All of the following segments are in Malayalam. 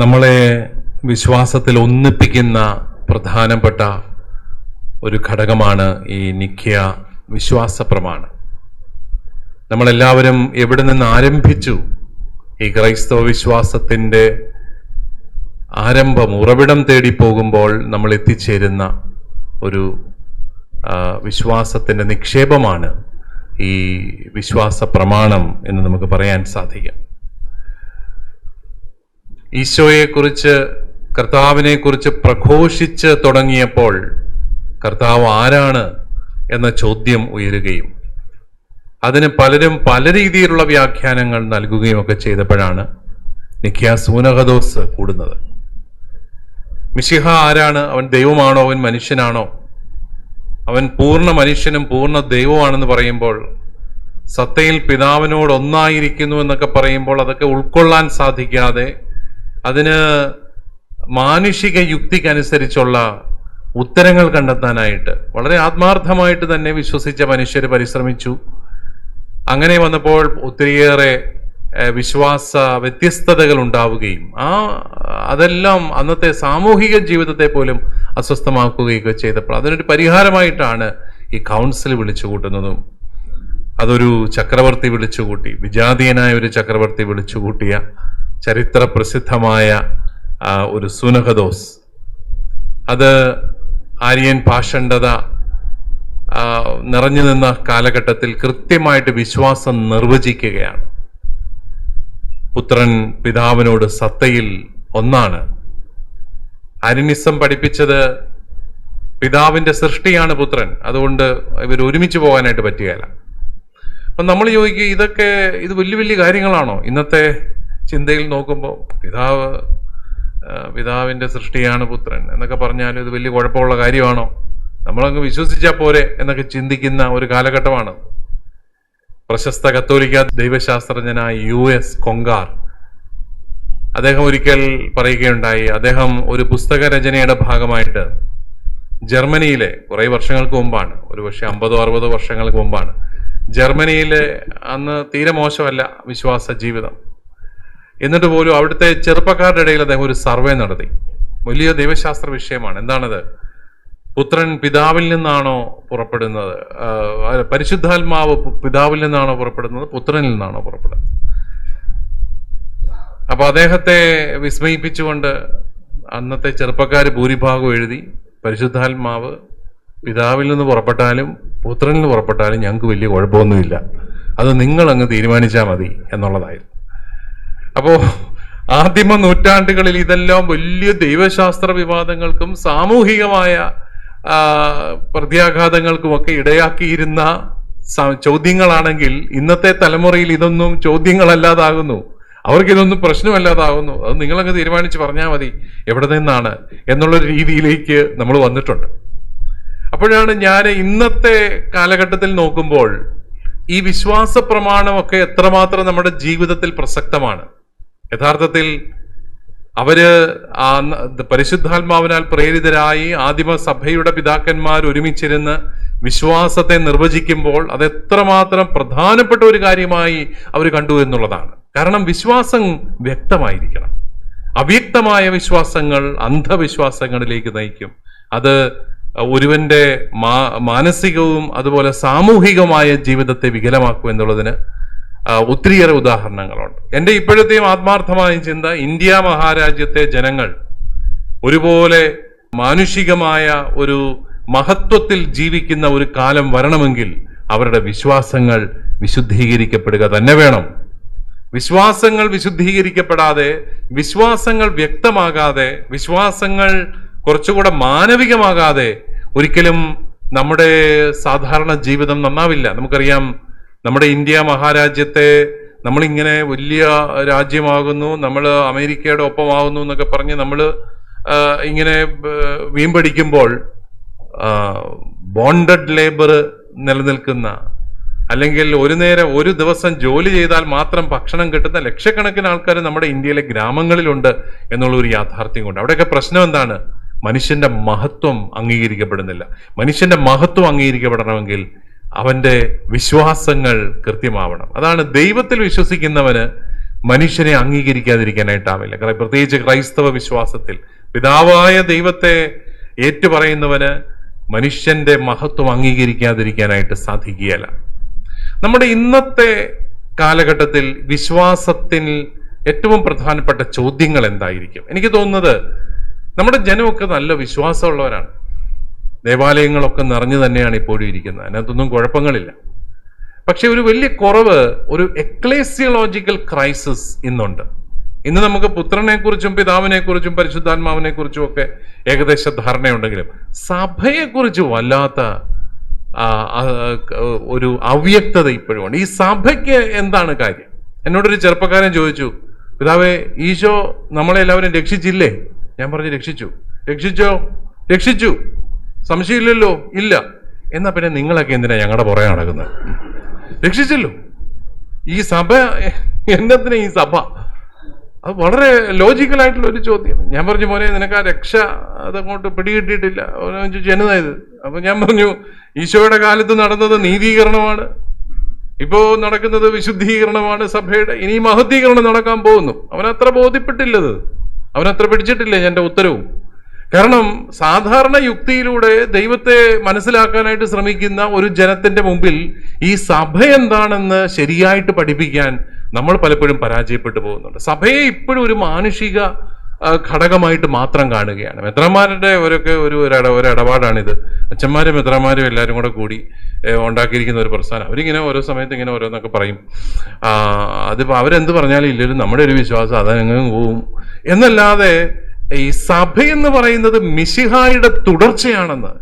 നമ്മളെ വിശ്വാസത്തിൽ ഒന്നിപ്പിക്കുന്ന പ്രധാനപ്പെട്ട ഒരു ഘടകമാണ് ഈ നിഖ്യ വിശ്വാസ പ്രമാണം. നമ്മളെല്ലാവരും എവിടെ നിന്ന് ആരംഭിച്ചു ഈ ക്രൈസ്തവ വിശ്വാസത്തിന്റെ ആരംഭം ഉറവിടം തേടി പോകുമ്പോൾ നമ്മൾ എത്തിച്ചേരുന്ന ഒരു വിശ്വാസത്തിന്റെ നിക്ഷേപമാണ് ഈ വിശ്വാസ പ്രമാണം എന്ന് നമുക്ക് പറയാൻ സാധിക്കും. ഈശോയെക്കുറിച്ച് കർത്താവിനെക്കുറിച്ച് പ്രഘോഷിച്ച് തുടങ്ങിയപ്പോൾ കർത്താവ് ആരാണ് എന്ന ചോദ്യം ഉയരുകയും അതിന് പലരും പല രീതിയിലുള്ള വ്യാഖ്യാനങ്ങൾ നൽകുകയും ഒക്കെ ചെയ്തപ്പോഴാണ് നിഖ്യാസൂനഹദോസ് കൂടുന്നത്. മിശിഹ ആരാണ്? അവൻ ദൈവമാണോ? അവൻ മനുഷ്യനാണോ? അവൻ പൂർണ മനുഷ്യനും പൂർണ ദൈവമാണെന്ന് പറയുമ്പോൾ സത്തയിൽ പിതാവിനോട് ഒന്നായിരിക്കുന്നു എന്നൊക്കെ പറയുമ്പോൾ അതൊക്കെ ഉൾക്കൊള്ളാൻ സാധിക്കാതെ അതിന് മാനുഷിക യുക്തിക്കനുസരിച്ചുള്ള ഉത്തരങ്ങൾ കണ്ടെത്താനായിട്ട് വളരെ ആത്മാർത്ഥമായിട്ട് തന്നെ വിശ്വസിച്ച മനുഷ്യർ പരിശ്രമിച്ചു. അങ്ങനെ വന്നപ്പോൾ ഒത്തിരിയേറെ വിശ്വാസ വ്യത്യസ്തതകൾ ഉണ്ടാവുകയും ആ അതെല്ലാം അന്നത്തെ സാമൂഹിക ജീവിതത്തെ പോലും അസ്വസ്ഥമാക്കുകയൊക്കെ ചെയ്തപ്പോൾ അതിനൊരു പരിഹാരമായിട്ടാണ് ഈ കൗൺസിൽ വിളിച്ചു കൂട്ടുന്നതും അതൊരു ചക്രവർത്തി വിളിച്ചുകൂട്ടി വിജാതീയനായ ഒരു ചക്രവർത്തി വിളിച്ചുകൂട്ടിയ ചരിത്ര പ്രസിദ്ധമായ ഒരു സുനഹദോസ്. അത് ആര്യൻ പാഷണ്ഡത നിറഞ്ഞു നിന്ന കാലഘട്ടത്തിൽ കൃത്യമായിട്ട് വിശ്വാസം നിർവചിക്കുകയാണ്. പുത്രൻ പിതാവിനോട് സത്തയിൽ ഒന്നാണ്. അരിനിസം പഠിപ്പിച്ചത് പിതാവിന്റെ സൃഷ്ടിയാണ് പുത്രൻ. അതുകൊണ്ട് ഇവർ ഒരുമിച്ച് പോകാനായിട്ട് പറ്റുകയില്ല. അപ്പൊ നമ്മൾ ചോദിക്കുക ഇതൊക്കെ ഇത് വലിയ വലിയ കാര്യങ്ങളാണോ? ഇന്നത്തെ ചിന്തയിൽ നോക്കുമ്പോൾ പിതാവ് പിതാവിന്റെ സൃഷ്ടിയാണ് പുത്രൻ എന്നൊക്കെ പറഞ്ഞാലും ഇത് വലിയ കുഴപ്പമുള്ള കാര്യമാണോ? നമ്മളങ്ങ് വിശ്വസിച്ചാൽ പോരെ എന്നൊക്കെ ചിന്തിക്കുന്ന ഒരു കാലഘട്ടമാണ്. പ്രശസ്ത കത്തോലിക്ക ദൈവശാസ്ത്രജ്ഞനായ യു എസ് കൊങ്കാർ. അദ്ദേഹം ഒരിക്കൽ പറയുകയുണ്ടായി അദ്ദേഹം ഒരു പുസ്തക രചനയുടെ ഭാഗമായിട്ട് ജർമ്മനിയിലെ കുറേ വർഷങ്ങൾക്ക് മുമ്പാണ് ഒരു പക്ഷേ അമ്പതോ അറുപതോ വർഷങ്ങൾക്ക് മുമ്പാണ്. ജർമ്മനിയിലെ അന്ന് തീരെ മോശമല്ല വിശ്വാസ ജീവിതം. എന്നിട്ട് പോലും അവിടുത്തെ ചെറുപ്പക്കാരുടെ ഇടയിൽ അദ്ദേഹം ഒരു സർവേ നടത്തി. വലിയ ദൈവശാസ്ത്ര വിഷയമാണ്. എന്താണത്? പുത്രൻ പിതാവിൽ നിന്നാണോ പുറപ്പെടുന്നത്? പരിശുദ്ധാത്മാവ് പിതാവിൽ നിന്നാണോ പുറപ്പെടുന്നത്? പുത്രനിൽ നിന്നാണോ പുറപ്പെടുന്നത്? അപ്പൊ അദ്ദേഹത്തെ വിസ്മയിപ്പിച്ചുകൊണ്ട് അന്നത്തെ ചെറുപ്പക്കാർ ഭൂരിഭാഗം എഴുതി പരിശുദ്ധാത്മാവ് പിതാവിൽ നിന്ന് പുറപ്പെട്ടാലും പുത്രനിൽ നിന്ന് പുറപ്പെട്ടാലും ഞങ്ങൾക്ക് വലിയ കുഴപ്പമൊന്നുമില്ല. അത് നിങ്ങൾ അങ്ങ് തീരുമാനിച്ചാൽ മതി എന്നുള്ളതായിരുന്നു. അപ്പോ ആദിമ നൂറ്റാണ്ടുകളിൽ ഇതെല്ലാം വലിയ ദൈവശാസ്ത്ര വിവാദങ്ങൾക്കും സാമൂഹികമായ പ്രത്യാഘാതങ്ങൾക്കും പ്രത്യാഘാതങ്ങൾക്കുമൊക്കെ ഇടയാക്കിയിരുന്ന ചോദ്യങ്ങളാണെങ്കിൽ ഇന്നത്തെ തലമുറയിൽ ഇതൊന്നും ചോദ്യങ്ങളല്ലാതാകുന്നു. അവർക്ക് ഇതൊന്നും പ്രശ്നമല്ലാതാകുന്നു. അത് നിങ്ങളങ്ങ് തീരുമാനിച്ച് പറഞ്ഞാൽ മതി എവിടെ നിന്നാണ് എന്നുള്ള രീതിയിലേക്ക് നമ്മൾ വന്നിട്ടുണ്ട്. അപ്പോഴാണ് ഞാൻ ഇന്നത്തെ കാലഘട്ടത്തിൽ നോക്കുമ്പോൾ ഈ വിശ്വാസ പ്രമാണമൊക്കെ എത്രമാത്രം നമ്മുടെ ജീവിതത്തിൽ പ്രസക്തമാണ്. യഥാർത്ഥത്തിൽ അവർ പരിശുദ്ധാത്മാവിനാൽ പ്രേരിതരായി ആദിമ സഭയുടെ പിതാക്കന്മാർ ഒരുമിച്ചിരുന്ന് വിശ്വാസത്തെ നിർവചിക്കുമ്പോൾ അത് എത്രമാത്രം പ്രധാനപ്പെട്ട ഒരു കാര്യമായി അവർ കണ്ടു എന്നുള്ളതാണ്. കാരണം വിശ്വാസം വ്യക്തമായിരിക്കണം. അവ്യക്തമായ വിശ്വാസങ്ങൾ അന്ധവിശ്വാസങ്ങളിലേക്ക് നയിക്കും. അത് ഒരുവന്റെ മാനസികവും അതുപോലെ സാമൂഹികമായ ജീവിതത്തെ വികലമാക്കും എന്നുള്ളതിന് ഒത്തിരിയേറെ ഉദാഹരണങ്ങളുണ്ട്. എന്റെ ഇപ്പോഴത്തെയും ആത്മാർത്ഥമായ ചിന്ത ഇന്ത്യ മഹാരാജ്യത്തെ ജനങ്ങൾ ഒരുപോലെ മാനുഷികമായ ഒരു മഹത്വത്തിൽ ജീവിക്കുന്ന ഒരു കാലം വരണമെങ്കിൽ അവരുടെ വിശ്വാസങ്ങൾ വിശുദ്ധീകരിക്കപ്പെടുക തന്നെ വേണം. വിശ്വാസങ്ങൾ വിശുദ്ധീകരിക്കപ്പെടാതെ വിശ്വാസങ്ങൾ വ്യക്തമാകാതെ വിശ്വാസങ്ങൾ കുറച്ചുകൂടെ മാനവികമാകാതെ ഒരിക്കലും നമ്മുടെ സാധാരണ ജീവിതം നന്നാവില്ല. നമുക്കറിയാം നമ്മുടെ ഇന്ത്യ മഹാരാജ്യത്തെ നമ്മളിങ്ങനെ വലിയ രാജ്യമാകുന്നു നമ്മൾ അമേരിക്കയുടെ ഒപ്പമാകുന്നു എന്നൊക്കെ പറഞ്ഞ് നമ്മൾ ഇങ്ങനെ വീമ്പടിക്കുമ്പോൾ ബോണ്ടഡ് ലേബർ നിലനിൽക്കുന്ന അല്ലെങ്കിൽ ഒരു നേരം ഒരു ദിവസം ജോലി ചെയ്താൽ മാത്രം ഭക്ഷണം കിട്ടുന്ന ലക്ഷക്കണക്കിന് ആൾക്കാർ നമ്മുടെ ഇന്ത്യയിലെ ഗ്രാമങ്ങളിലുണ്ട് എന്നുള്ള ഒരു യാഥാർത്ഥ്യം കൊണ്ട് അവിടെയൊക്കെ പ്രശ്നം എന്താണ്? മനുഷ്യന്റെ മഹത്വം അംഗീകരിക്കപ്പെടുന്നില്ല. മനുഷ്യന്റെ മഹത്വം മനുഷ്യനെ അംഗീകരിക്കാതിരിക്കാനായിട്ടാവില്ല. പ്രത്യേകിച്ച് ക്രൈസ്തവ വിശ്വാസത്തിൽ പിതാവായ ദൈവത്തെ ഏറ്റുപറയുന്നവന് മനുഷ്യന്റെ മഹത്വം അംഗീകരിക്കാതിരിക്കാനായിട്ട് സാധിക്കുകയില്ല. നമ്മുടെ ഇന്നത്തെ കാലഘട്ടത്തിൽ വിശ്വാസത്തിൽ ഏറ്റവും പ്രധാനപ്പെട്ട ചോദ്യങ്ങൾ എന്തായിരിക്കും? എനിക്ക് തോന്നുന്നത് നമ്മുടെ ജനമൊക്കെ നല്ല വിശ്വാസമുള്ളവരാണ്. ദേവാലയങ്ങളൊക്കെ നിറഞ്ഞു തന്നെയാണ് ഇപ്പോഴും ഇരിക്കുന്നത്. അതിനകത്തൊന്നും കുഴപ്പങ്ങളില്ല. പക്ഷെ ഒരു വലിയ കുറവ് ഒരു എക്ലേസിയോളജിക്കൽ ക്രൈസിസ് ഇന്നുണ്ട്. ഇന്ന് നമുക്ക് പുത്രനെക്കുറിച്ചും പിതാവിനെക്കുറിച്ചും പിതാവിനെ കുറിച്ചും പരിശുദ്ധാത്മാവിനെ കുറിച്ചും ഒക്കെ ഏകദേശ ധാരണയുണ്ടെങ്കിലും സഭയെക്കുറിച്ച് വല്ലാത്ത ഒരു അവ്യക്തത ഇപ്പോഴും ഉണ്ട് ഈ സഭയ്ക്ക് എന്താണ് കാര്യം? എന്നോടൊരു ചെറുപ്പക്കാരൻ ചോദിച്ചു പിതാവേ ഈശോ നമ്മളെല്ലാവരും രക്ഷിച്ചില്ലേ? ഞാൻ പറഞ്ഞു രക്ഷിച്ചു. രക്ഷിച്ചോ? രക്ഷിച്ചു. സംശയമില്ലല്ലോ. ഇല്ല. എന്നാ പിന്നെ നിങ്ങളൊക്കെ എന്തിനാ ഞങ്ങളുടെ പുറകെ നടക്കുന്നത് രക്ഷിച്ചല്ലോ. ഈ സഭ എന്നതിനാ ഈ സഭ? അത് വളരെ ലോജിക്കലായിട്ടുള്ള ഒരു ചോദ്യം. ഞാൻ പറഞ്ഞു മോനെ നിനക്ക് ആ രക്ഷ അതങ്ങോട്ട് പിടികിട്ടിയിട്ടില്ല. ചോദിച്ചു അപ്പൊ ഞാൻ പറഞ്ഞു ഈശോയുടെ കാലത്ത് നടന്നത് നീതീകരണമാണ്. ഇപ്പോ നടക്കുന്നത് വിശുദ്ധീകരണമാണ് സഭയുടെ. ഇനി മഹത്തീകരണം നടക്കാൻ പോകുന്നു. അവനത്ര ബോധ്യപ്പെട്ടില്ലത്. അവനത്ര പിടിച്ചിട്ടില്ല എന്റെ ഉത്തരവും. കാരണം സാധാരണ യുക്തിയിലൂടെ ദൈവത്തെ മനസ്സിലാക്കാനായിട്ട് ശ്രമിക്കുന്ന ഒരു ജനത്തിന്റെ മുമ്പിൽ ഈ സഭ എന്താണെന്ന് ശരിയായിട്ട് പഠിപ്പിക്കാൻ നമ്മൾ പലപ്പോഴും പരാജയപ്പെട്ടു പോകുന്നുണ്ട്. സഭയെ ഇപ്പോഴും ഒരു മാനുഷിക ഘടകമായിട്ട് മാത്രം കാണുകയാണ്. മെത്രന്മാരുടെ ഒരൊക്കെ ഒരു ഒരു ഇട- ഒരു ഇടപാടാണിത് അച്ഛന്മാരും മെത്രന്മാരും എല്ലാവരും കൂടെ കൂടി ഉണ്ടാക്കിയിരിക്കുന്ന ഒരു പ്രസ്ഥാനം. അവരിങ്ങനെ ഓരോ സമയത്ത് ഇങ്ങനെ ഓരോന്നൊക്കെ പറയും. അതിപ്പോൾ അതിപ്പോ അവരെന്ത് പറഞ്ഞാലും ഇല്ലെങ്കിലും നമ്മുടെ ഒരു വിശ്വാസം അതങ്ങ് പോവും. എന്നല്ലാതെ ഈ സഭ എന്ന് പറയുന്നത് മിശിഹായുടെ തുടർച്ചയാണെന്ന്.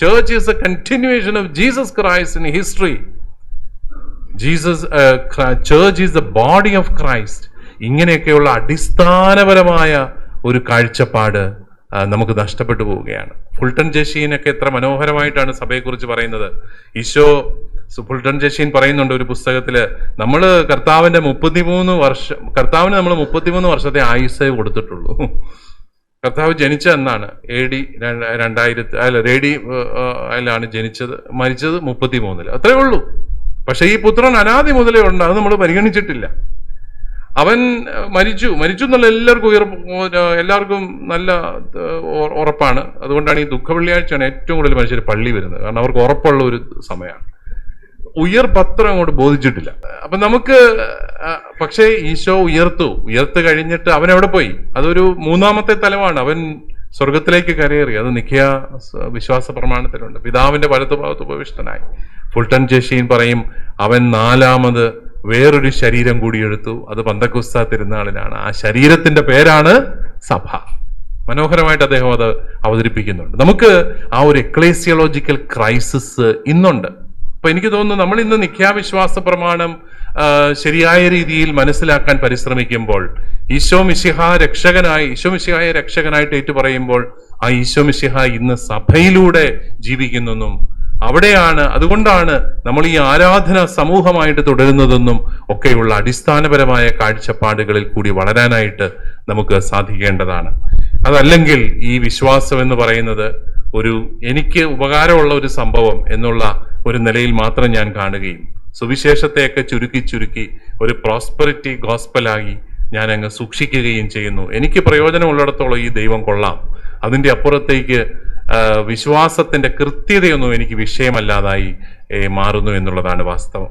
Church is a continuation of Jesus Christ in history Jesus church is the body of Christ ഇങ്ങനെയൊക്കെയുള്ള അടിസ്ഥാനപരമായ ഒരു കാഴ്ചപ്പാട് നമുക്ക് നഷ്ടപ്പെട്ടു പോവുകയാണ്. ഫുൾട്ടൺ ജഷീനൊക്കെ എത്ര മനോഹരമായിട്ടാണ് സഭയെക്കുറിച്ച് പറയുന്നത്. ഈശോ സു- ഫുൾട്ടൻ ജഷീൻ പറയുന്നുണ്ട് ഒരു പുസ്തകത്തിൽ നമ്മൾ കർത്താവിന്റെ മുപ്പത്തിമൂന്ന് വർഷം കർത്താവിന് നമ്മൾ മുപ്പത്തിമൂന്ന് വർഷത്തെ ആയുസ്സേ കൊടുത്തിട്ടുള്ളൂ. കർത്താവ് ജനിച്ച എന്നാണ് എ ഡി രണ്ടായിരത്തി അല്ല റേഡി അതിലാണ് ജനിച്ചത് മരിച്ചത് മുപ്പത്തി മൂന്നിൽ അത്രേ ഉള്ളൂ. പക്ഷെ ഈ പുത്രൻ അനാദി മുതലേ ഉണ്ട്. അത് നമ്മൾ പരിഗണിച്ചിട്ടില്ല. അവൻ മരിച്ചു. മരിച്ചു എന്നുള്ള എല്ലാവർക്കും ഉയർ എല്ലാവർക്കും നല്ല ഉറപ്പാണ്. അതുകൊണ്ടാണ് ഈ ദുഃഖ വെള്ളിയാഴ്ചയാണ് ഏറ്റവും കൂടുതൽ മനുഷ്യർ പള്ളി വരുന്നത്. കാരണം അവർക്ക് ഉറപ്പുള്ള ഒരു സമയമാണ് ഉയർ പത്രം അങ്ങോട്ട് ബോധിച്ചിട്ടില്ല. അപ്പൊ നമുക്ക് പക്ഷേ ഈശോ ഉയർത്തു. ഉയർത്തു കഴിഞ്ഞിട്ട് അവൻ എവിടെ പോയി? അതൊരു മൂന്നാമത്തെ തലമാണ് അവൻ സ്വർഗത്തിലേക്ക് കരയേറി. അത് നിഖ്യ വിശ്വാസ പ്രമാണത്തിലുണ്ട്. പിതാവിന്റെ വലത്തുഭാഗത്ത് ഉപവിഷ്ടനായി. ഫുൾട്ടൺ ജേഷീൻ പറയും അവൻ നാലാമത് വേറൊരു ശരീരം കൂടി എടുത്തു. അത് പന്തക്കുസ്ത തിരുനാളിലാണ് ആ ശരീരത്തിന്റെ പേരാണ് സഭ. മനോഹരമായിട്ട് അദ്ദേഹം അത് അവതരിപ്പിക്കുന്നുണ്ട്. നമുക്ക് ആ ഒരു എക്ലേസിയോളജിക്കൽ ക്രൈസിസ് ഇന്നുണ്ട്. അപ്പൊ എനിക്ക് തോന്നുന്നു നമ്മൾ ഇന്ന് നിഖ്യാവിശ്വാസ പ്രമാണം ശരിയായ രീതിയിൽ മനസ്സിലാക്കാൻ പരിശ്രമിക്കുമ്പോൾ ഈശോ മിശിഹ രക്ഷകനായി ഈശോ മിശിഹായ രക്ഷകനായിട്ട് ഏറ്റുപറയുമ്പോൾ ആ ഈശോ മിശിഹ ഇന്ന് സഭയിലൂടെ ജീവിക്കുന്നെന്നും അവിടെയാണ് അതുകൊണ്ടാണ് നമ്മൾ ഈ ആരാധന സമൂഹമായിട്ട് തുടരുന്നതെന്നും ഒക്കെയുള്ള അടിസ്ഥാനപരമായ കാഴ്ചപ്പാടുകളിൽ കൂടി വളരാനായിട്ട് നമുക്ക് സാധിക്കേണ്ടതാണ്. അതല്ലെങ്കിൽ ഈ വിശ്വാസം എന്ന് പറയുന്നത് ഒരു എനിക്ക് ഉപകാരമുള്ള ഒരു സംഭവം എന്നുള്ള ഒരു നിലയിൽ മാത്രം ഞാൻ കാണുകയും സുവിശേഷത്തെയൊക്കെ ചുരുക്കി ചുരുക്കി ഒരു പ്രോസ്പെറിറ്റി ഗോസ്പലായി ഞാൻ അങ്ങ് സൂക്ഷിക്കുകയും ചെയ്യുന്നു. എനിക്ക് പ്രയോജനമുള്ളിടത്തോളം ഈ ദൈവം കൊള്ളാം. അതിന്റെ അപ്പുറത്തേക്ക് വിശ്വാസത്തിന്റെ കൃത്യതയൊന്നും എനിക്ക് വിഷയമല്ലാതായി മാറുന്നു എന്നുള്ളതാണ് വാസ്തവം.